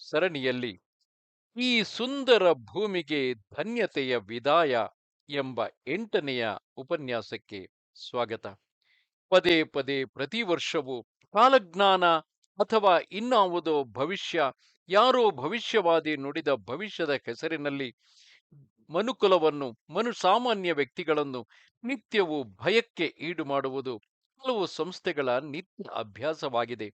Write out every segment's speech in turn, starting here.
ಸರಣಿಯಲ್ಲಿ, ಈ ಸುಂದರ ಭೂಮಿಗೆ ಧನ್ಯತೆಯ ವಿದಾಯ ಎಂಬ ಎಂಟನೆಯ ಉಪನ್ಯಾಸಕ್ಕೆ ಸ್ವಾಗತ. ಪದೇ ಪದೇ ಪ್ರತಿ ವರ್ಷವೂ ಕಾಲಜ್ಞಾನ ಅಥವಾ ಇನ್ನಾವುದೋ ಭವಿಷ್ಯ, ಯಾರೋ ಭವಿಷ್ಯವಾದಿ ನುಡಿದ ಭವಿಷ್ಯದ ಹೆಸರಿನಲ್ಲಿ ಮನುಕುಲವನ್ನು ಮನು ಸಾಮಾನ್ಯ ವ್ಯಕ್ತಿಗಳನ್ನು ನಿತ್ಯವೂ ಭಯಕ್ಕೆ ಈಡು ಮಾಡುವುದು ಹಲವು ಸಂಸ್ಥೆಗಳ ನಿತ್ಯ ಅಭ್ಯಾಸವಾಗಿದೆ.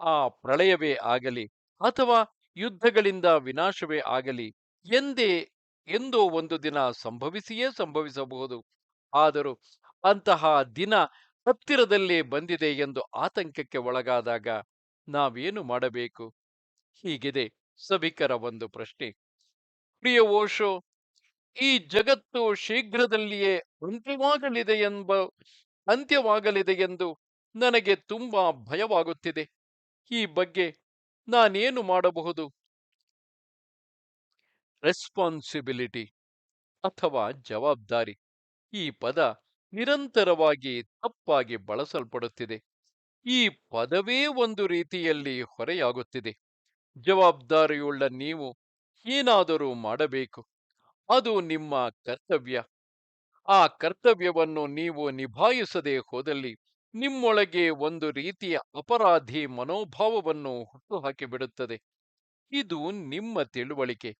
ಆ ಪ್ರಳಯವೇ ಆಗಲಿ ಅಥವಾ ಯುದ್ಧಗಳಿಂದ ವಿನಾಶವೇ ಆಗಲಿ, ಎಂದೇ ಎಂದೋ ಒಂದು ದಿನ ಸಂಭವಿಸಿಯೇ ಸಂಭವಿಸಬಹುದು. ಆದರೂ ಅಂತಹ ದಿನ ಹತ್ತಿರದಲ್ಲೇ ಬಂದಿದೆ ಎಂದು ಆತಂಕಕ್ಕೆ ಒಳಗಾದಾಗ ನಾವೇನು ಮಾಡಬೇಕು? ಹೀಗಿದೆ ಸಭಿಕರ ಒಂದು ಪ್ರಶ್ನೆ. ಪ್ರಿಯ ಓಶೋ, ಈ ಜಗತ್ತು ಶೀಘ್ರದಲ್ಲಿಯೇ ಅಂತ್ಯವಾಗಲಿದೆ ಎಂಬ, ಅಂತ್ಯವಾಗಲಿದೆ ಎಂದು ನನಗೆ ತುಂಬಾ ಭಯವಾಗುತ್ತಿದೆ. ಈ ಬಗ್ಗೆ ನಾನೇನು ಮಾಡಬಹುದು? ರೆಸ್ಪಾನ್ಸಿಬಿಲಿಟಿ ಅಥವಾ ಜವಾಬ್ದಾರಿ ಈ ಪದ ನಿರಂತರವಾಗಿ ತಪ್ಪಾಗಿ ಬಳಸಲ್ಪಡುತ್ತಿದೆ. ಈ ಪದವೇ ಒಂದು ರೀತಿಯಲ್ಲಿ ಹೊರೆಯಾಗುತ್ತಿದೆ. ಜವಾಬ್ದಾರಿಯುಳ್ಳ ನೀವು ಏನಾದರೂ ಮಾಡಬೇಕು, ಅದು ನಿಮ್ಮ ಕರ್ತವ್ಯ. ಆ ಕರ್ತವ್ಯವನ್ನು ನೀವು ನಿಭಾಯಿಸದೆ ಹೋದಲ್ಲಿ ನಿಮ್ಮೊಳಗೆ ಒಂದು ರೀತಿಯ ಅಪರಾಧಿ ಮನೋಭಾವವನ್ನು ಹುಟ್ಟುಹಾಕಿಬಿಡುತ್ತದೆ. ಇದು ನಿಮ್ಮ ತಿಳುವಳಿಕೆ.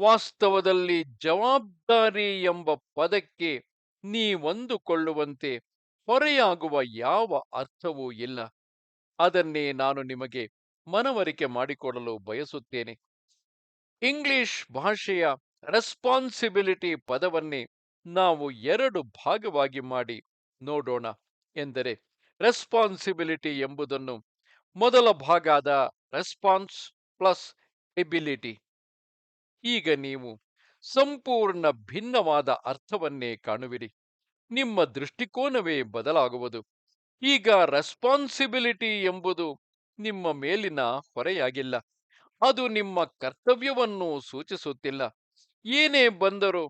ವಾಸ್ತವದಲ್ಲಿ ಜವಾಬ್ದಾರಿ ಎಂಬ ಪದಕ್ಕೆ ನೀವಂದುಕೊಳ್ಳುವಂತೆ ಹೊರೆಯಾಗುವ ಯಾವ ಅರ್ಥವೂ ಇಲ್ಲ. ಅದನ್ನೇ ನಾನು ನಿಮಗೆ ಮನವರಿಕೆ ಮಾಡಿಕೊಡಲು ಬಯಸುತ್ತೇನೆ. ಇಂಗ್ಲಿಷ್ ಭಾಷೆಯ ರೆಸ್ಪಾನ್ಸಿಬಿಲಿಟಿ ಪದವನ್ನೇ ನಾವು ಎರಡು ಭಾಗವಾಗಿ ಮಾಡಿ ನೋಡೋಣ. ಎಂದರೆ ರೆಸ್ಪಾನ್ಸಿಬಿಲಿಟಿ ಎಂಬುದನ್ನು ಮೊದಲ ಭಾಗದ ರೆಸ್ಪಾನ್ಸ್ ಪ್ಲಸ್ ಎಬಿಲಿಟಿ ಈಗ ನೀವು ಸಂಪೂರ್ಣ ಭಿನ್ನವಾದ ಅರ್ಥವನ್ನೇ ಕಾಣುವಿರಿ. ನಿಮ್ಮ ದೃಷ್ಟಿಕೋನವೇ ಬದಲಾಗುವುದು. ಈಗ ರೆಸ್ಪಾನ್ಸಿಬಿಲಿಟಿ ಎಂಬುದು ನಿಮ್ಮ ಮೇಲಿನ ಹೊರೆಯಾಗಿಲ್ಲ. ಅದು ನಿಮ್ಮ ಕರ್ತವ್ಯವನ್ನು ಸೂಚಿಸುತ್ತಿಲ್ಲ. ಏನೇ ಬಂದರೂ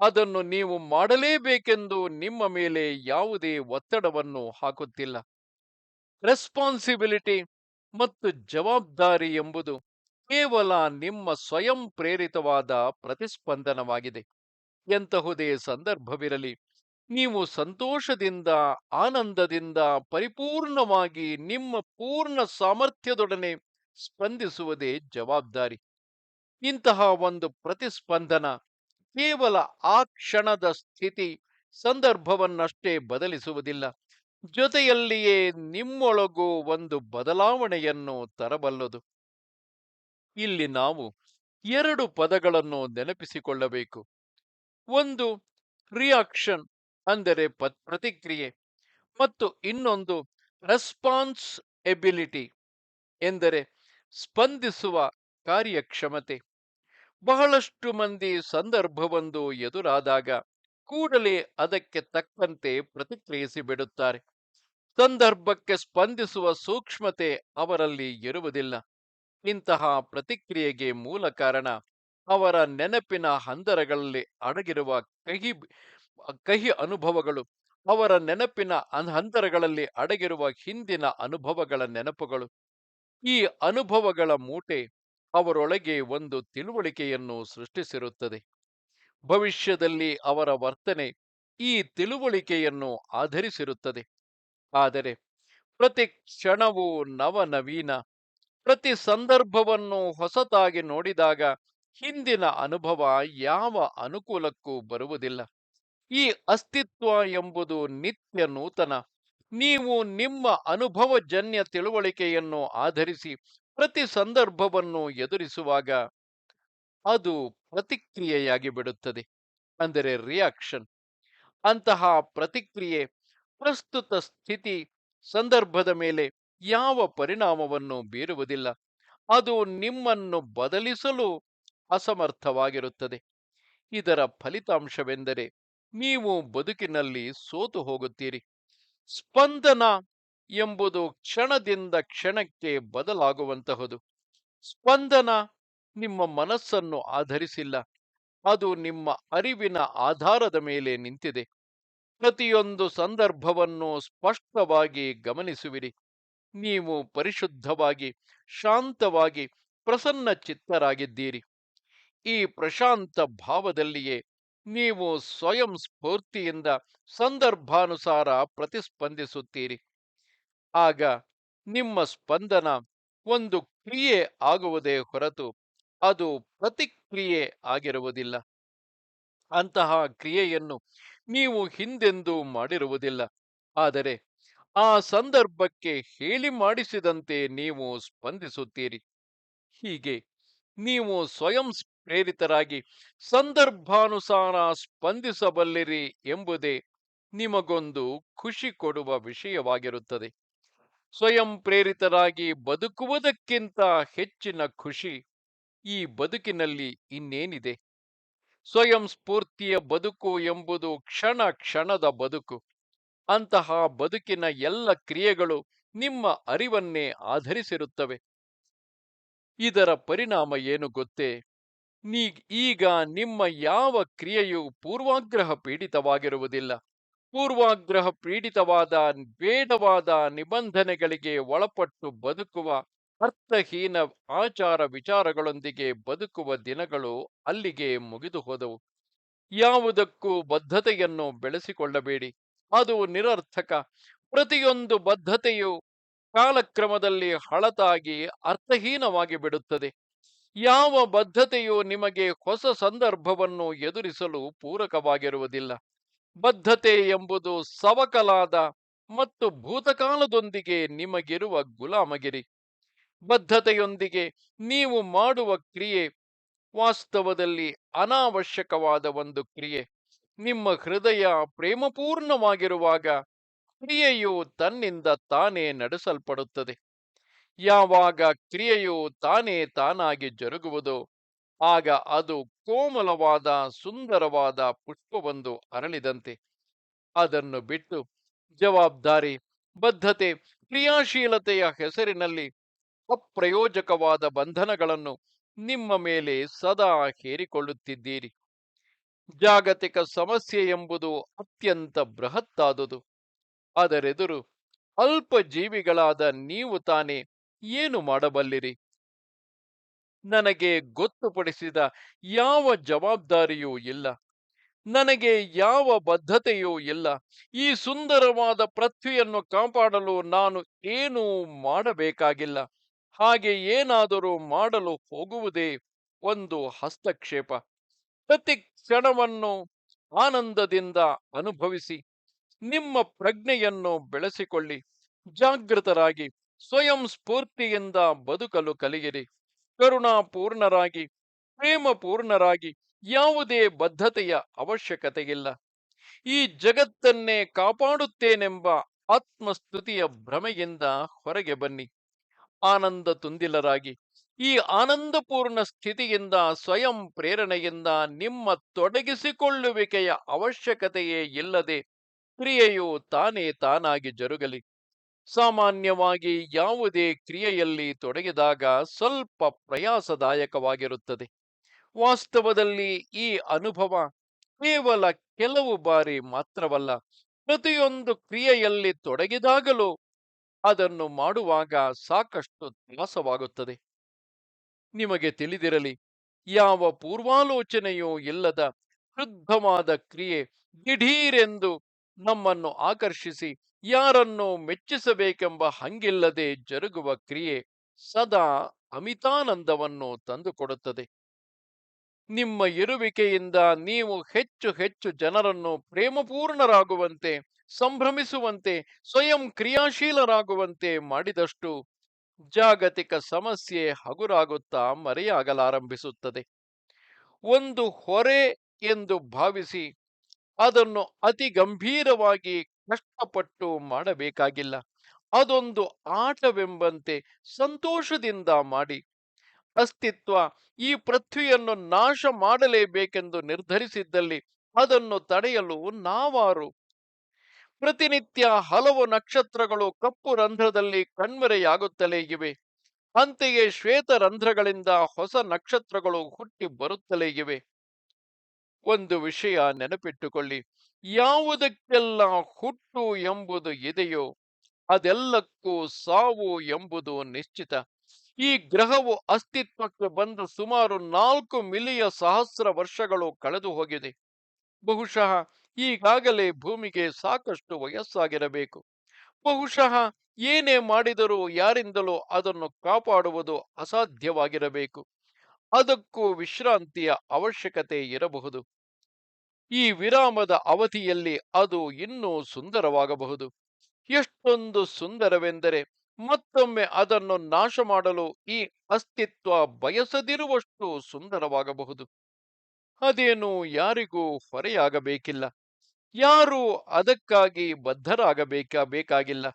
ಅದನ್ನು ನೀವು ಮಾಡಲೇಬೇಕೆಂದು ನಿಮ್ಮ ಮೇಲೆ ಯಾವುದೇ ಒತ್ತಡವನ್ನು ಹಾಕುತ್ತಿಲ್ಲ. ರೆಸ್ಪಾನ್ಸಿಬಿಲಿಟಿ ಮತ್ತು ಜವಾಬ್ದಾರಿ ಎಂಬುದು ಕೇವಲ ನಿಮ್ಮ ಸ್ವಯಂ ಪ್ರೇರಿತವಾದ ಪ್ರತಿಸ್ಪಂದನವಾಗಿದೆ. ಎಂತಹುದೇ ಸಂದರ್ಭವಿರಲಿ, ನೀವು ಸಂತೋಷದಿಂದ, ಆನಂದದಿಂದ ಪರಿಪೂರ್ಣವಾಗಿ ನಿಮ್ಮ ಪೂರ್ಣ ಸಾಮರ್ಥ್ಯದೊಡನೆ ಸ್ಪಂದಿಸುವುದೇ ಜವಾಬ್ದಾರಿ. ಇಂತಹ ಒಂದು ಪ್ರತಿಸ್ಪಂದನ ಕೇವಲ ಆ ಕ್ಷಣದ ಸ್ಥಿತಿ ಸಂದರ್ಭವನ್ನಷ್ಟೇ ಬದಲಿಸುವುದಿಲ್ಲ. ಜೊತೆಯಲ್ಲಿಯೇ ನಿಮ್ಮೊಳಗೂ ಒಂದು ಬದಲಾವಣೆಯನ್ನು ತರಬಲ್ಲದು. ಇಲ್ಲಿ ನಾವು ಎರಡು ಪದಗಳನ್ನು ನೆನಪಿಸಿಕೊಳ್ಳಬೇಕು. ಒಂದು ರಿಯಾಕ್ಷನ್ ಅಂದರೆ ಪ್ರತಿಕ್ರಿಯೆ ಮತ್ತು ಇನ್ನೊಂದು ರೆಸ್ಪಾನ್ಸ್ ಎಬಿಲಿಟಿ ಎಂದರೆ ಸ್ಪಂದಿಸುವ ಕಾರ್ಯಕ್ಷಮತೆ. ಬಹಳಷ್ಟು ಮಂದಿ ಸಂದರ್ಭವೊಂದು ಎದುರಾದಾಗ ಕೂಡಲೇ ಅದಕ್ಕೆ ತಕ್ಕಂತೆ ಪ್ರತಿಕ್ರಿಯಿಸಿ ಬಿಡುತ್ತಾರೆ. ಸಂದರ್ಭಕ್ಕೆ ಸ್ಪಂದಿಸುವ ಸೂಕ್ಷ್ಮತೆ ಅವರಲ್ಲಿ ಇರುವುದಿಲ್ಲ. ಇಂತಹ ಪ್ರತಿಕ್ರಿಯೆಗೆ ಮೂಲ ಕಾರಣ ಅವರ ನೆನಪಿನ ಹಂದರಗಳಲ್ಲಿ ಅಡಗಿರುವ ಕಹಿ ಕಹಿ ಅನುಭವಗಳು, ಅವರ ನೆನಪಿನ ಹಂದರಗಳಲ್ಲಿ ಅಡಗಿರುವ ಹಿಂದಿನ ಅನುಭವಗಳ ನೆನಪುಗಳು. ಈ ಅನುಭವಗಳ ಮೂಟೆ ಅವರೊಳಗೆ ಒಂದು ತಿಳುವಳಿಕೆಯನ್ನು ಸೃಷ್ಟಿಸಿರುತ್ತದೆ. ಭವಿಷ್ಯದಲ್ಲಿ ಅವರ ವರ್ತನೆ ಈ ತಿಳುವಳಿಕೆಯನ್ನು ಆಧರಿಸಿರುತ್ತದೆ. ಆದರೆ ಪ್ರತಿ ಕ್ಷಣವೂ ನವನವೀನ, ಪ್ರತಿ ಸಂದರ್ಭವನ್ನು ಹೊಸತಾಗಿ ನೋಡಿದಾಗ ಹಿಂದಿನ ಅನುಭವ ಯಾವ ಅನುಕೂಲಕ್ಕೂ ಬರುವುದಿಲ್ಲ. ಈ ಅಸ್ತಿತ್ವ ಎಂಬುದು ನಿತ್ಯ ನೂತನ. ನೀವು ನಿಮ್ಮ ಅನುಭವಜನ್ಯ ತಿಳುವಳಿಕೆಯನ್ನು ಆಧರಿಸಿ ಪ್ರತಿ ಸಂದರ್ಭವನ್ನು ಎದುರಿಸುವಾಗ ಅದು ಪ್ರತಿಕ್ರಿಯೆಯಾಗಿ ಬಿಡುತ್ತದೆ. ಅಂದರೆ ರಿಯಾಕ್ಷನ್ ಅಂತಹ ಪ್ರತಿಕ್ರಿಯೆ, ಪ್ರಸ್ತುತ ಸ್ಥಿತಿ, ಸಂದರ್ಭದ ಮೇಲೆ ಯಾವ ಪರಿಣಾಮವನ್ನು ಬೀರುವುದಿಲ್ಲ. ಅದು ನಿಮ್ಮನ್ನು ಬದಲಿಸಲು ಅಸಮರ್ಥವಾಗಿರುತ್ತದೆ. ಇದರ ಫಲಿತಾಂಶವೆಂದರೆ, ನೀವು ಬದುಕಿನಲ್ಲಿ ಸೋತು ಹೋಗುತ್ತೀರಿ. ಸ್ಪಂದನ ಎಂಬುದು ಕ್ಷಣದಿಂದ ಕ್ಷಣಕ್ಕೆ ಬದಲಾಗುವಂತಹುದು. ಸ್ಪಂದನ ನಿಮ್ಮ ಮನಸ್ಸನ್ನು ಆಧರಿಸಿಲ್ಲ. ಅದು ನಿಮ್ಮ ಅರಿವಿನ ಆಧಾರದ ಮೇಲೆ ನಿಂತಿದೆ. ಪ್ರತಿಯೊಂದು ಸಂದರ್ಭವನ್ನು ಸ್ಪಷ್ಟವಾಗಿ ಗಮನಿಸುವಿರಿ. ನೀವು ಪರಿಶುದ್ಧವಾಗಿ, ಶಾಂತವಾಗಿ ಪ್ರಸನ್ನ ಚಿತ್ತರಾಗಿದ್ದೀರಿ ಈ ಪ್ರಶಾಂತ ಭಾವದಲ್ಲಿಯೇ ನೀವು ಸ್ವಯಂ ಸ್ಫೂರ್ತಿಯಿಂದ ಸಂದರ್ಭಾನುಸಾರ ಪ್ರತಿಸ್ಪಂದಿಸುತ್ತೀರಿ. ಆಗ ನಿಮ್ಮ ಸ್ಪಂದನ ಒಂದು ಕ್ರಿಯೆ ಆಗುವುದೇ ಹೊರತು ಅದು ಪ್ರತಿಕ್ರಿಯೆ ಆಗಿರುವುದಿಲ್ಲ. ಅಂತಹ ಕ್ರಿಯೆಯನ್ನು ನೀವು ಹಿಂದೆಂದೂ ಮಾಡಿರುವುದಿಲ್ಲ. ಆದರೆ ಆ ಸಂದರ್ಭಕ್ಕೆ ಹೇಳಿ ಮಾಡಿಸಿದಂತೆ ನೀವು ಸ್ಪಂದಿಸುತ್ತೀರಿ. ಹೀಗೆ ನೀವು ಸ್ವಯಂ ಪ್ರೇರಿತರಾಗಿ ಸಂದರ್ಭಾನುಸಾರ ಸ್ಪಂದಿಸಬಲ್ಲಿರಿ ಎಂಬುದೇ ನಿಮಗೊಂದು ಖುಷಿ ಕೊಡುವ ವಿಷಯವಾಗಿರುತ್ತದೆ. ಸ್ವಯಂ ಪ್ರೇರಿತರಾಗಿ ಬದುಕುವುದಕ್ಕಿಂತ ಹೆಚ್ಚಿನ ಖುಷಿ ಈ ಬದುಕಿನಲ್ಲಿ ಇನ್ನೇನಿದೆ? ಸ್ವಯಂ ಸ್ಫೂರ್ತಿಯ ಬದುಕು ಎಂಬುದು ಕ್ಷಣ ಕ್ಷಣದ ಬದುಕು. ಅಂತಹ ಬದುಕಿನ ಎಲ್ಲ ಕ್ರಿಯೆಗಳು ನಿಮ್ಮ ಅರಿವನ್ನೇ ಆಧರಿಸಿರುತ್ತವೆ. ಇದರ ಪರಿಣಾಮ ಏನು ಗೊತ್ತೇ? ನೀ ಈಗ ನಿಮ್ಮ ಯಾವ ಕ್ರಿಯೆಯೂ ಪೂರ್ವಾಗ್ರಹ ಪೀಡಿತವಾಗಿರುವುದಿಲ್ಲ. ಪೂರ್ವಾಗ್ರಹ ಪೀಡಿತವಾದ ಬೇಡವಾದ ನಿಬಂಧನೆಗಳಿಗೆ ಒಳಪಟ್ಟು ಬದುಕುವ, ಅರ್ಥಹೀನ ಆಚಾರ ವಿಚಾರಗಳೊಂದಿಗೆ ಬದುಕುವ ದಿನಗಳು ಅಲ್ಲಿಗೆ ಮುಗಿದು ಹೋದವು ಯಾವುದಕ್ಕೂ ಬದ್ಧತೆಯನ್ನು ಬೆಳೆಸಿಕೊಳ್ಳಬೇಡಿ. ಅದು ನಿರರ್ಥಕ. ಪ್ರತಿಯೊಂದು ಬದ್ಧತೆಯು ಕಾಲಕ್ರಮದಲ್ಲಿ ಹಳತಾಗಿ ಅರ್ಥಹೀನವಾಗಿ ಬಿಡುತ್ತದೆ. ಯಾವ ಬದ್ಧತೆಯು ನಿಮಗೆ ಹೊಸ ಸಂದರ್ಭವನ್ನು ಎದುರಿಸಲು ಪೂರಕವಾಗಿರುವುದಿಲ್ಲ. ಬದ್ಧತೆ ಎಂಬುದು ಸವಕಲಾದ ಮತ್ತು ಭೂತಕಾಲದೊಂದಿಗೆ ನಿಮಗಿರುವ ಗುಲಾಮಗಿರಿ. ಬದ್ಧತೆಯೊಂದಿಗೆ ನೀವು ಮಾಡುವ ಕ್ರಿಯೆ ವಾಸ್ತವದಲ್ಲಿ ಅನಾವಶ್ಯಕವಾದ ಒಂದು ಕ್ರಿಯೆ. ನಿಮ್ಮ ಹೃದಯ ಪ್ರೇಮಪೂರ್ಣವಾಗಿರುವಾಗ ಕ್ರಿಯೆಯು ತನ್ನಿಂದ ತಾನೇ ನಡೆಸಲ್ಪಡುತ್ತದೆ. ಯಾವಾಗ ಕ್ರಿಯೆಯು ತಾನೇ ತಾನಾಗಿ ಜರುಗುವುದೋ ಆಗ ಅದು ಕೋಮಲವಾದ, ಸುಂದರವಾದ ಪುಷ್ಪವೊಂದು ಅರಳಿದಂತೆ. ಅದನ್ನು ಬಿಟ್ಟು ಜವಾಬ್ದಾರಿ, ಬದ್ಧತೆ, ಕ್ರಿಯಾಶೀಲತೆಯ ಹೆಸರಿನಲ್ಲಿ ಅಪ್ರಯೋಜಕವಾದ ಬಂಧನಗಳನ್ನು ನಿಮ್ಮ ಮೇಲೆ ಸದಾ ಹೇರಿಕೊಳ್ಳುತ್ತಿದ್ದೀರಿ. ಜಾಗತಿಕ ಸಮಸ್ಯೆ ಎಂಬುದು ಅತ್ಯಂತ ಬೃಹತ್ತಾದುದು. ಅದರೆದುರು ಅಲ್ಪ ಜೀವಿಗಳಾದ ನೀವು ತಾನೇ ಏನು ಮಾಡಬಲ್ಲಿರಿ? ನನಗೆ ಗೊತ್ತುಪಡಿಸಿದ ಯಾವ ಜವಾಬ್ದಾರಿಯೂ ಇಲ್ಲ. ನನಗೆ ಯಾವ ಬದ್ಧತೆಯೂ ಇಲ್ಲ. ಈ ಸುಂದರವಾದ ಪೃಥ್ವಿಯನ್ನು ಕಾಪಾಡಲು ನಾನು ಏನೂ ಮಾಡಬೇಕಾಗಿಲ್ಲ. ಹಾಗೆ ಏನಾದರೂ ಮಾಡಲು ಹೋಗುವುದೇ ಒಂದು ಹಸ್ತಕ್ಷೇಪ. ಪ್ರತಿ ಕ್ಷಣವನ್ನು ಆನಂದದಿಂದ ಅನುಭವಿಸಿ, ನಿಮ್ಮ ಪ್ರಜ್ಞೆಯನ್ನು ಬೆಳೆಸಿಕೊಳ್ಳಿ, ಜಾಗೃತರಾಗಿ, ಸ್ವಯಂ ಸ್ಫೂರ್ತಿಯಿಂದ ಬದುಕಲು ಕಲಿಯಿರಿ. ಕರುಣಾಪೂರ್ಣರಾಗಿ, ಪ್ರೇಮಪೂರ್ಣರಾಗಿ ಯಾವುದೇ ಬದ್ಧತೆಯ ಅವಶ್ಯಕತೆಯಿಲ್ಲ. ಈ ಜಗತ್ತನ್ನೇ ಕಾಪಾಡುತ್ತೇನೆಂಬ ಆತ್ಮಸ್ತುತಿಯ ಭ್ರಮೆಯಿಂದ ಹೊರಗೆ ಬನ್ನಿ. ಆನಂದ ತುಂದಿಲರಾಗಿ, ಈ ಆನಂದಪೂರ್ಣ ಸ್ಥಿತಿಯಿಂದ, ಸ್ವಯಂ ಪ್ರೇರಣೆಯಿಂದ ನಿಮ್ಮ ತೊಡಗಿಸಿಕೊಳ್ಳುವಿಕೆಯ ಅವಶ್ಯಕತೆಯೇ ಇಲ್ಲದೆ, ಕ್ರಿಯೆಯು ತಾನೇ ತಾನಾಗಿ ಜರುಗಲಿ. ಸಾಮಾನ್ಯವಾಗಿ ಯಾವುದೇ ಕ್ರಿಯೆಯಲ್ಲಿ ತೊಡಗಿದಾಗ ಸ್ವಲ್ಪ ಪ್ರಯಾಸದಾಯಕವಾಗಿರುತ್ತದೆ. ವಾಸ್ತವದಲ್ಲಿ ಈ ಅನುಭವ ಕೇವಲ ಕೆಲವು ಬಾರಿ ಮಾತ್ರವಲ್ಲ, ಪ್ರತಿಯೊಂದು ಕ್ರಿಯೆಯಲ್ಲಿ ತೊಡಗಿದಾಗಲೂ ಅದನ್ನು ಮಾಡುವಾಗ ಸಾಕಷ್ಟು ತ್ಯಾಸವಾಗುತ್ತದೆ ನಿಮಗೆ ತಿಳಿದಿರಲಿ, ಯಾವ ಪೂರ್ವಾಲೋಚನೆಯೂ ಇಲ್ಲದ ಶುದ್ಧವಾದ ಕ್ರಿಯೆ ದಿಢೀರೆಂದು ನಮ್ಮನ್ನು ಆಕರ್ಷಿಸಿ, ಯಾರನ್ನು ಮೆಚ್ಚಿಸಬೇಕೆಂಬ ಹಂಗಿಲ್ಲದೆ ಜರುಗುವ ಕ್ರಿಯೆ ಸದಾ ಅಮಿತಾನಂದವನ್ನು ತಂದುಕೊಡುತ್ತದೆ. ನಿಮ್ಮ ಇರುವಿಕೆಯಿಂದ ನೀವು ಹೆಚ್ಚು ಹೆಚ್ಚು ಜನರನ್ನು ಪ್ರೇಮಪೂರ್ಣರಾಗುವಂತೆ, ಸಂಭ್ರಮಿಸುವಂತೆ, ಸ್ವಯಂ ಕ್ರಿಯಾಶೀಲರಾಗುವಂತೆ ಮಾಡಿದಷ್ಟು ಜಾಗತಿಕ ಸಮಸ್ಯೆ ಹಗುರಾಗುತ್ತಾ ಮರೆಯಾಗಲಾರಂಭಿಸುತ್ತದೆ. ಒಂದು ಹೊರೆ ಎಂದು ಭಾವಿಸಿ ಅದನ್ನು ಅತಿ ಗಂಭೀರವಾಗಿ ಕಷ್ಟಪಟ್ಟು ಮಾಡಬೇಕಾಗಿಲ್ಲ. ಅದೊಂದು ಆಟವೆಂಬಂತೆ ಸಂತೋಷದಿಂದ ಮಾಡಿ. ಅಸ್ತಿತ್ವ ಈ ಪೃಥ್ವಿಯನ್ನು ನಾಶ ಮಾಡಲೇಬೇಕೆಂದು ನಿರ್ಧರಿಸಿದ್ದಲ್ಲಿ ಅದನ್ನು ತಡೆಯಲು ನಾವಾರು? ಪ್ರತಿನಿತ್ಯ ಹಲವು ನಕ್ಷತ್ರಗಳು ಕಪ್ಪು ರಂಧ್ರದಲ್ಲಿ ಕಣ್ಮರೆಯಾಗುತ್ತಲೇ ಇವೆ. ಅಂತೆಯೇ ಶ್ವೇತ ರಂಧ್ರಗಳಿಂದ ಹೊಸ ನಕ್ಷತ್ರಗಳು ಹುಟ್ಟಿ ಬರುತ್ತಲೇ ಇವೆ. ಒಂದು ವಿಷಯ ನೆನಪಿಟ್ಟುಕೊಳ್ಳಿ. ಯಾವುದಕ್ಕೆಲ್ಲ ಹುಟ್ಟು ಎಂಬುದು ಇದೆಯೋ ಅದೆಲ್ಲಕ್ಕೂ ಸಾವು ಎಂಬುದು ನಿಶ್ಚಿತ. ಈ ಗ್ರಹವು ಅಸ್ತಿತ್ವಕ್ಕೆ ಬಂದು ಸುಮಾರು ನಾಲ್ಕು ಮಿಲಿಯ ಸಹಸ್ರ ವರ್ಷಗಳು ಕಳೆದು ಹೋಗಿದೆ. ಬಹುಶಃ ಈಗಾಗಲೇ ಭೂಮಿಗೆ ಸಾಕಷ್ಟು ವಯಸ್ಸಾಗಿರಬೇಕು. ಬಹುಶಃ ಏನೇ ಮಾಡಿದರೂ ಯಾರಿಂದಲೂ ಅದನ್ನು ಕಾಪಾಡುವುದು ಅಸಾಧ್ಯವಾಗಿರಬೇಕು. ಅದಕ್ಕೂ ವಿಶ್ರಾಂತಿಯ ಅವಶ್ಯಕತೆ ಇರಬಹುದು. ಈ ವಿರಾಮದ ಅವಧಿಯಲ್ಲಿ ಅದು ಇನ್ನೂ ಸುಂದರವಾಗಬಹುದು. ಎಷ್ಟೊಂದು ಸುಂದರವೆಂದರೆ ಮತ್ತೊಮ್ಮೆ ಅದನ್ನು ನಾಶ ಮಾಡಲು ಈ ಅಸ್ತಿತ್ವ ಬಯಸದಿರುವಷ್ಟು ಸುಂದರವಾಗಬಹುದು. ಅದೇನು ಯಾರಿಗೂ ಹೊರೆಯಾಗಬೇಕಿಲ್ಲ. ಯಾರೂ ಅದಕ್ಕಾಗಿ ಬದ್ಧರಾಗಬೇಕ ಬೇಕಾಗಿಲ್ಲ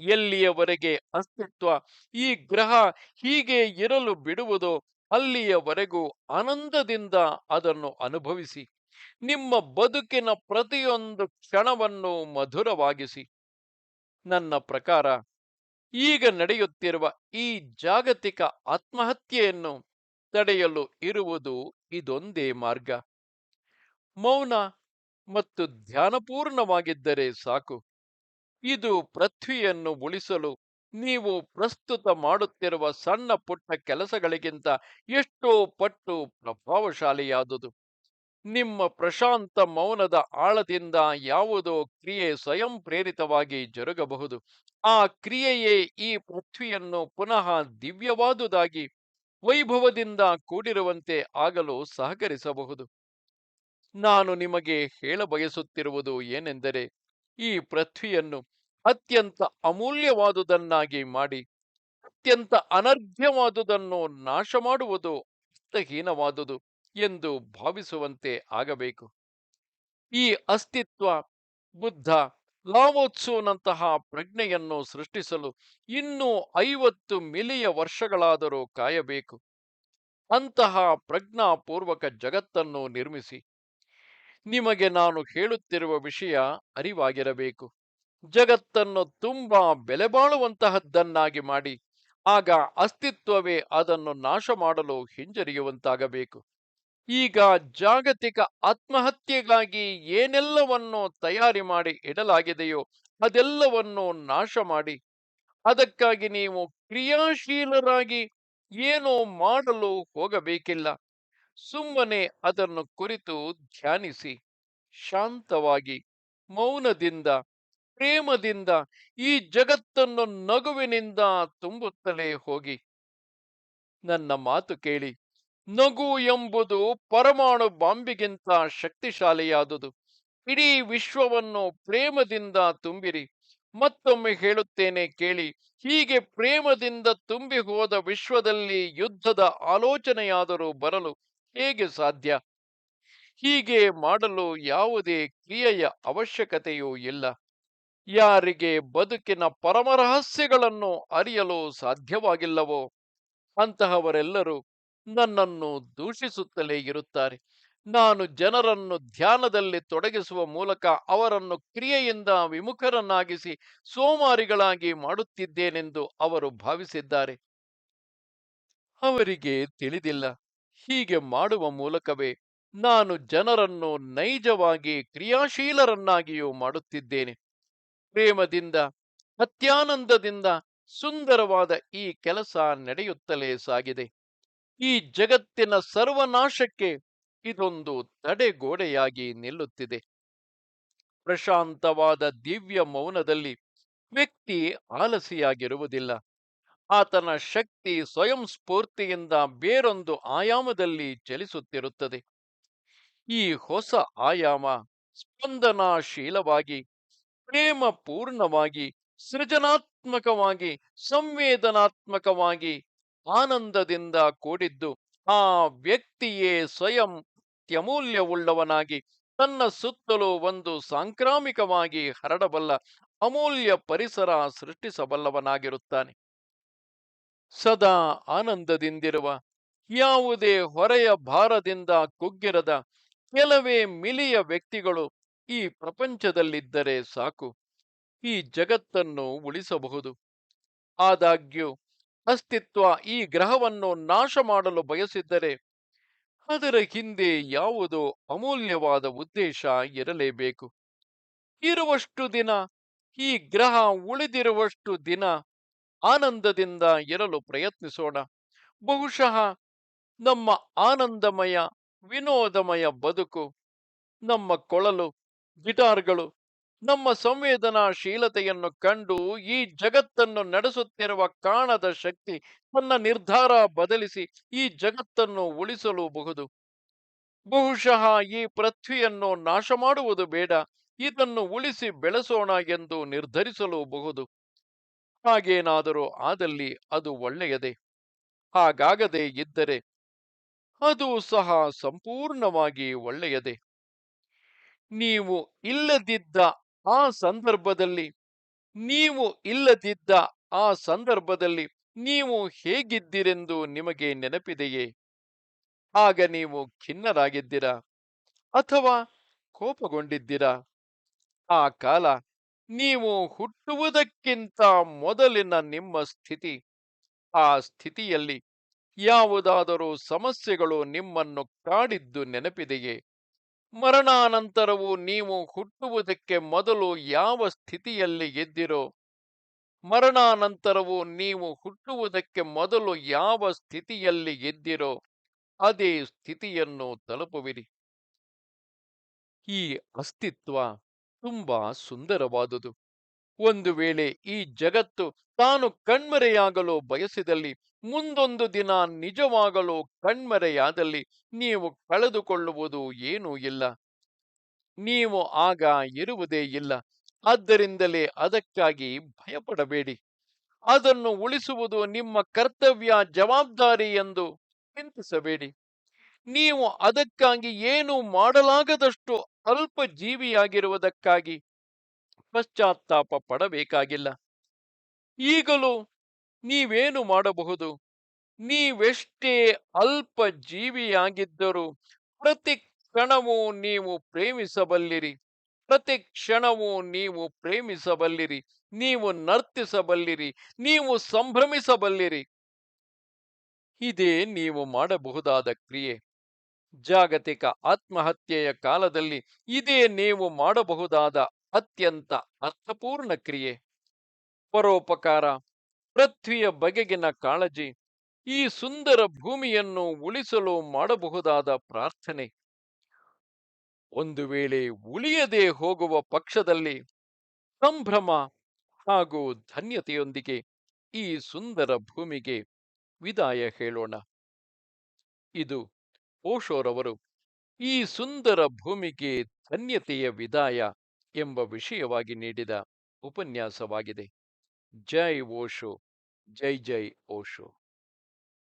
ಎಲ್ಲಿಯವರೆಗೆ ಅಸ್ತಿತ್ವ ಈ ಗ್ರಹ ಹೀಗೆ ಇರಲು ಬಿಡುವುದೋ ಅಲ್ಲಿಯವರೆಗೂ ಆನಂದದಿಂದ ಅದನ್ನು ಅನುಭವಿಸಿ, ನಿಮ್ಮ ಬದುಕಿನ ಪ್ರತಿಯೊಂದು ಕ್ಷಣವನ್ನು ಮಧುರವಾಗಿಸಿ. ನನ್ನ ಪ್ರಕಾರ, ಈಗ ನಡೆಯುತ್ತಿರುವ ಈ ಜಾಗತಿಕ ಆತ್ಮಹತ್ಯೆಯನ್ನು ತಡೆಯಲು ಇರುವುದು ಇದೊಂದೇ ಮಾರ್ಗ. ಮೌನ ಮತ್ತು ಧ್ಯಾನಪೂರ್ಣವಾಗಿದ್ದರೆ ಸಾಕು. ಇದು ಪೃಥ್ವಿಯನ್ನು ಉಳಿಸಲು ನೀವು ಪ್ರಸ್ತುತ ಮಾಡುತ್ತಿರುವ ಸಣ್ಣ ಪುಟ್ಟ ಕೆಲಸಗಳಿಗಿಂತ ಎಷ್ಟೋ ಪಟ್ಟು ಪ್ರಭಾವಶಾಲಿಯಾದುದು. ನಿಮ್ಮ ಪ್ರಶಾಂತ ಮೌನದ ಆಳದಿಂದ ಯಾವುದೋ ಕ್ರಿಯೆ ಸ್ವಯಂ ಪ್ರೇರಿತವಾಗಿ ಜರುಗಬಹುದು. ಆ ಕ್ರಿಯೆಯೇ ಈ ಪೃಥ್ವಿಯನ್ನು ಪುನಃ ದಿವ್ಯವಾದುದಾಗಿ, ವೈಭವದಿಂದ ಕೂಡಿರುವಂತೆ ಆಗಲು ಸಹಕರಿಸಬಹುದು. ನಾನು ನಿಮಗೆ ಹೇಳಬಯಸುತ್ತಿರುವುದು ಏನೆಂದರೆ, ಈ ಪೃಥ್ವಿಯನ್ನು ಅತ್ಯಂತ ಅಮೂಲ್ಯವಾದುದನ್ನಾಗಿ ಮಾಡಿ, ಅತ್ಯಂತ ಅನರ್ಘ್ಯವಾದುದನ್ನು ನಾಶ ಮಾಡುವುದು ಅರ್ಥಹೀನವಾದುದು ಎಂದು ಭಾವಿಸುವಂತೆ ಆಗಬೇಕು. ಈ ಅಸ್ತಿತ್ವ, ಬುದ್ಧ, ಲಾವೋತ್ಸುನಂತಹ ಪ್ರಜ್ಞೆಯನ್ನು ಸೃಷ್ಟಿಸಲು ಇನ್ನೂ ಐವತ್ತು ಮಿಲಿಯ ವರ್ಷಗಳಾದರೂ ಕಾಯಬೇಕು. ಅಂತಹ ಪ್ರಜ್ಞಾಪೂರ್ವಕ ಜಗತ್ತನ್ನು ನಿರ್ಮಿಸಿ. ನಿಮಗೆ ನಾನು ಹೇಳುತ್ತಿರುವ ವಿಷಯ ಅರಿವಾಗಿರಬೇಕು. ಜಗತ್ತನ್ನು ತುಂಬಾ ಬೆಲೆಬಾಳುವಂತಹದ್ದನ್ನಾಗಿ ಮಾಡಿ, ಆಗ ಅಸ್ತಿತ್ವವೇ ಅದನ್ನು ನಾಶ ಮಾಡಲು ಹಿಂಜರಿಯುವಂತಾಗಬೇಕು. ಈಗ ಜಾಗತಿಕ ಆತ್ಮಹತ್ಯೆಗಾಗಿ ಏನೆಲ್ಲವನ್ನು ತಯಾರಿ ಮಾಡಿ ಇಡಲಾಗಿದೆಯೋ ಅದೆಲ್ಲವನ್ನು ನಾಶ ಮಾಡಿ, ಅದಕ್ಕಾಗಿ ನೀವು ಕ್ರಿಯಾಶೀಲರಾಗಿ ಏನೋ ಮಾಡಲು ಹೋಗಬೇಕಿಲ್ಲ. ಸುಮ್ಮನೆ ಅದನ್ನು ಕುರಿತು ಧ್ಯಾನಿಸಿ, ಶಾಂತವಾಗಿ, ಮೌನದಿಂದ ಪ್ರೇಮದಿಂದ ಈ ಜಗತ್ತನ್ನು ನಗುವಿನಿಂದ ತುಂಬುತ್ತಲೇ ಹೋಗಿ. ನನ್ನ ಮಾತು ಕೇಳಿ, ನಗು ಎಂಬುದು ಪರಮಾಣು ಬಾಂಬಿಗಿಂತ ಶಕ್ತಿಶಾಲಿಯಾದುದು. ಇಡೀ ವಿಶ್ವವನ್ನು ಪ್ರೇಮದಿಂದ ತುಂಬಿರಿ. ಮತ್ತೊಮ್ಮೆ ಹೇಳುತ್ತೇನೆ ಕೇಳಿ, ಹೀಗೆ ಪ್ರೇಮದಿಂದ ತುಂಬಿ ಹೋದ ವಿಶ್ವದಲ್ಲಿ ಯುದ್ಧದ ಆಲೋಚನೆಯಾದರೂ ಬರಲು ಹೇಗೆ ಸಾಧ್ಯ? ಹೀಗೆ ಮಾಡಲು ಯಾವುದೇ ಕ್ರಿಯೆಯ ಅವಶ್ಯಕತೆಯೂ ಇಲ್ಲ. ಯಾರಿಗೆ ಬದುಕಿನ ಪರಮರಹಸ್ಯಗಳನ್ನು ಅರಿಯಲು ಸಾಧ್ಯವಾಗಿಲ್ಲವೋ ಅಂತಹವರೆಲ್ಲರೂ ನನ್ನನ್ನು ದೂಷಿಸುತ್ತಲೇ ಇರುತ್ತಾರೆ. ನಾನು ಜನರನ್ನು ಧ್ಯಾನದಲ್ಲಿ ತೊಡಗಿಸುವ ಮೂಲಕ ಅವರನ್ನು ಕ್ರಿಯೆಯಿಂದ ವಿಮುಖರನ್ನಾಗಿಸಿ ಸೋಮಾರಿಗಳಾಗಿ ಮಾಡುತ್ತಿದ್ದೇನೆಂದು ಅವರು ಭಾವಿಸಿದ್ದಾರೆ. ಅವರಿಗೆ ತಿಳಿದಿಲ್ಲ. ಹೀಗೆ ಮಾಡುವ ಮೂಲಕವೇ ನಾನು ಜನರನ್ನು ನೈಜವಾಗಿ ಕ್ರಿಯಾಶೀಲರನ್ನಾಗಿಯೂ ಮಾಡುತ್ತಿದ್ದೇನೆ. ಪ್ರೇಮದಿಂದ, ಅತ್ಯಾನಂದದಿಂದ ಸುಂದರವಾದ ಈ ಕೆಲಸ ನಡೆಯುತ್ತಲೇ ಸಾಗಿದೆ. ಈ ಜಗತ್ತಿನ ಸರ್ವನಾಶಕ್ಕೆ ಇದೊಂದು ತಡೆಗೋಡೆಯಾಗಿ ನಿಲ್ಲುತ್ತಿದೆ. ಪ್ರಶಾಂತವಾದ ದಿವ್ಯ ಮೌನದಲ್ಲಿ ವ್ಯಕ್ತಿ ಆಲಸಿಯಾಗಿರುವುದಿಲ್ಲ. ಆತನ ಶಕ್ತಿ ಸ್ವಯಂ ಸ್ಫೂರ್ತಿಯಿಂದ ಬೇರೊಂದು ಆಯಾಮದಲ್ಲಿ ಚಲಿಸುತ್ತಿರುತ್ತದೆ. ಈ ಹೊಸ ಆಯಾಮ ಸ್ಪಂದನಾಶೀಲವಾಗಿ ಪ್ರೇಮ ಪೂರ್ಣವಾಗಿ ಸೃಜನಾತ್ಮಕವಾಗಿ, ಸಂವೇದನಾತ್ಮಕವಾಗಿ ಆನಂದದಿಂದ ಕೂಡಿದ್ದು ಆ ವ್ಯಕ್ತಿಯೇ ಸ್ವಯಂ ತ್ಯಮೂಲ್ಯವುಳ್ಳವನಾಗಿ, ತನ್ನ ಸುತ್ತಲೂ ಒಂದು ಸಾಂಕ್ರಾಮಿಕವಾಗಿ ಹರಡಬಲ್ಲ ಅಮೂಲ್ಯ ಪರಿಸರ ಸೃಷ್ಟಿಸಬಲ್ಲವನಾಗಿರುತ್ತಾನೆ. ಸದಾ ಆನಂದದಿಂದಿರುವ, ಯಾವುದೇ ಹೊರೆಯ ಭಾರದಿಂದ ಕುಗ್ಗಿರದ, ಕೆಲವೇ ಮಿಲಿಯ ವ್ಯಕ್ತಿಗಳು ಈ ಪ್ರಪಂಚದಲ್ಲಿದ್ದರೆ ಸಾಕು, ಈ ಜಗತ್ತನ್ನು ಉಳಿಸಬಹುದು. ಆದಾಗ್ಯೂ, ಅಸ್ತಿತ್ವ ಈ ಗ್ರಹವನ್ನು ನಾಶ ಮಾಡಲು ಬಯಸಿದ್ದರೆ, ಅದರ ಹಿಂದೆ ಯಾವುದೋ ಅಮೂಲ್ಯವಾದ ಉದ್ದೇಶ ಇರಲೇಬೇಕು. ಇರುವಷ್ಟು ದಿನ, ಈ ಗ್ರಹ ಉಳಿದಿರುವಷ್ಟು ದಿನ ಆನಂದದಿಂದ ಇರಲು ಪ್ರಯತ್ನಿಸೋಣ. ಬಹುಶಃ, ನಮ್ಮ ಆನಂದಮಯ, ವಿನೋದಮಯ ಬದುಕು, ನಮ್ಮ ಕೊಳಲು ಗಿಟಾರ್ಗಳು ನಮ್ಮ ಸಂವೇದನಾಶೀಲತೆಯನ್ನು ಕಂಡು ಈ ಜಗತ್ತನ್ನು ನಡೆಸುತ್ತಿರುವ ಕಾಣದ ಶಕ್ತಿ ತನ್ನ ನಿರ್ಧಾರ ಬದಲಿಸಿ ಈ ಜಗತ್ತನ್ನು ಉಳಿಸಲೂಬಹುದು. ಬಹುಶಃ ಈ ಪೃಥ್ವಿಯನ್ನು ನಾಶ ಮಾಡುವುದು ಬೇಡ, ಇದನ್ನು ಉಳಿಸಿ ಬೆಳೆಸೋಣ ಎಂದು ನಿರ್ಧರಿಸಲೂಬಹುದು. ಹಾಗೇನಾದರೂ ಆದಲ್ಲಿ ಅದು ಒಳ್ಳೆಯದೇ? ಹಾಗಾಗದೇ ಇದ್ದರೆ ಅದು ಸಹ ಸಂಪೂರ್ಣವಾಗಿ ಒಳ್ಳೆಯದೇ? ನೀವು ಇಲ್ಲದಿದ್ದ ಆ ಸಂದರ್ಭದಲ್ಲಿ, ನೀವು ಇಲ್ಲದಿದ್ದ ಆ ಸಂದರ್ಭದಲ್ಲಿ ನೀವು ಹೇಗಿದ್ದಿರೆಂದು ನಿಮಗೆ ನೆನಪಿದೆಯೇ? ಆಗ ನೀವು ಖಿನ್ನರಾಗಿದ್ದೀರಾ? ಅಥವಾ ಕೋಪಗೊಂಡಿದ್ದೀರಾ? ಆ ಕಾಲ ನೀವು ಹುಟ್ಟುವುದಕ್ಕಿಂತ ಮೊದಲಿನ ನಿಮ್ಮ ಸ್ಥಿತಿ, ಆ ಸ್ಥಿತಿಯಲ್ಲಿ ಯಾವುದಾದರೂ ಸಮಸ್ಯೆಗಳು ನಿಮ್ಮನ್ನು ಕಾಡಿದ್ದು ನೆನಪಿದೆಯೇ? ಮರಣಾನಂತರವು ನೀವು ಹುಟ್ಟುವುದಕ್ಕೆ ಮೊದಲು ಯಾವ ಸ್ಥಿತಿಯಲ್ಲಿ ಇದ್ದಿರೋ, ಮರಣಾನಂತರವೂ ನೀವು ಹುಟ್ಟುವುದಕ್ಕೆ ಮೊದಲು ಯಾವ ಸ್ಥಿತಿಯಲ್ಲಿ ಇದ್ದಿರೋ, ಅದೇ ಸ್ಥಿತಿಯನ್ನು ತಲುಪುವಿರಿ. ಈ ಅಸ್ತಿತ್ವ ತುಂಬಾ ಸುಂದರವಾದುದು. ಒಂದು ವೇಳೆ ಈ ಜಗತ್ತು ತಾನು ಕಣ್ಮರೆಯಾಗಲು ಬಯಸಿದಲ್ಲಿ, ಮುಂದೊಂದು ದಿನ ನಿಜವಾಗಲು ಕಣ್ಮರೆಯಾದಲ್ಲಿ ನೀವು ಕಳೆದುಕೊಳ್ಳುವುದು ಏನೂ ಇಲ್ಲ. ನೀವು ಆಗ ಇರುವುದೇ ಇಲ್ಲ. ಆದ್ದರಿಂದಲೇ ಅದಕ್ಕಾಗಿ ಭಯಪಡಬೇಡಿ. ಅದನ್ನು ಉಳಿಸುವುದು ನಿಮ್ಮ ಕರ್ತವ್ಯ ಜವಾಬ್ದಾರಿ ಎಂದು ಚಿಂತಿಸಬೇಡಿ. ನೀವು ಅದಕ್ಕಾಗಿ ಏನು ಮಾಡಲಾಗದಷ್ಟು ಅಲ್ಪ ಜೀವಿಯಾಗಿರುವುದಕ್ಕಾಗಿ ಪಶ್ಚಾತ್ತಾಪ ಪಡಬೇಕಾಗಿಲ್ಲ. ಈಗಲೂ ನೀವೇನು ಮಾಡಬಹುದು? ನೀವೆಷ್ಟೇ ಅಲ್ಪ ಜೀವಿಯಾಗಿದ್ದರೂ ಪ್ರತಿ ಕ್ಷಣವೂ ನೀವು ಪ್ರೇಮಿಸಬಲ್ಲಿರಿ. ಪ್ರತಿ ಕ್ಷಣವೂ ನೀವು ಪ್ರೇಮಿಸಬಲ್ಲಿರಿ. ನೀವು ನರ್ತಿಸಬಲ್ಲಿರಿ. ನೀವು ಸಂಭ್ರಮಿಸಬಲ್ಲಿರಿ. ಇದೇ ನೀವು ಮಾಡಬಹುದಾದ ಕ್ರಿಯೆ. ಜಾಗತಿಕ ಆತ್ಮಹತ್ಯೆಯ ಕಾಲದಲ್ಲಿ ಇದೇ ನೀವು ಮಾಡಬಹುದಾದ ಅತ್ಯಂತ ಅರ್ಥಪೂರ್ಣ ಕ್ರಿಯೆ. ಪರೋಪಕಾರ, ಪೃಥ್ವಿಯ ಬಗೆಗಿನ ಕಾಳಜಿ, ಈ ಸುಂದರ ಭೂಮಿಯನ್ನು ಉಳಿಸಲು ಮಾಡಬಹುದಾದ ಪ್ರಾರ್ಥನೆ. ಒಂದು ವೇಳೆ ಉಳಿಯದೆ ಹೋಗುವ ಪಕ್ಷದಲ್ಲಿ ಸಂಭ್ರಮ ಹಾಗೂ ಧನ್ಯತೆಯೊಂದಿಗೆ ಈ ಸುಂದರ ಭೂಮಿಗೆ ವಿದಾಯ ಹೇಳೋಣ. ಇದು ಓಶೋರವರು, ಈ ಸುಂದರ ಭೂಮಿಗೆ ಧನ್ಯತೆಯ ವಿದಾಯ. ಎಂಬ ವಿಷಯವಾಗಿ ನೀಡಿದ ಉಪನ್ಯಾಸವಾಗಿದೆ. ಜೈ ಓಶೋ ಜೈ ಜೈ ಓಶೋ.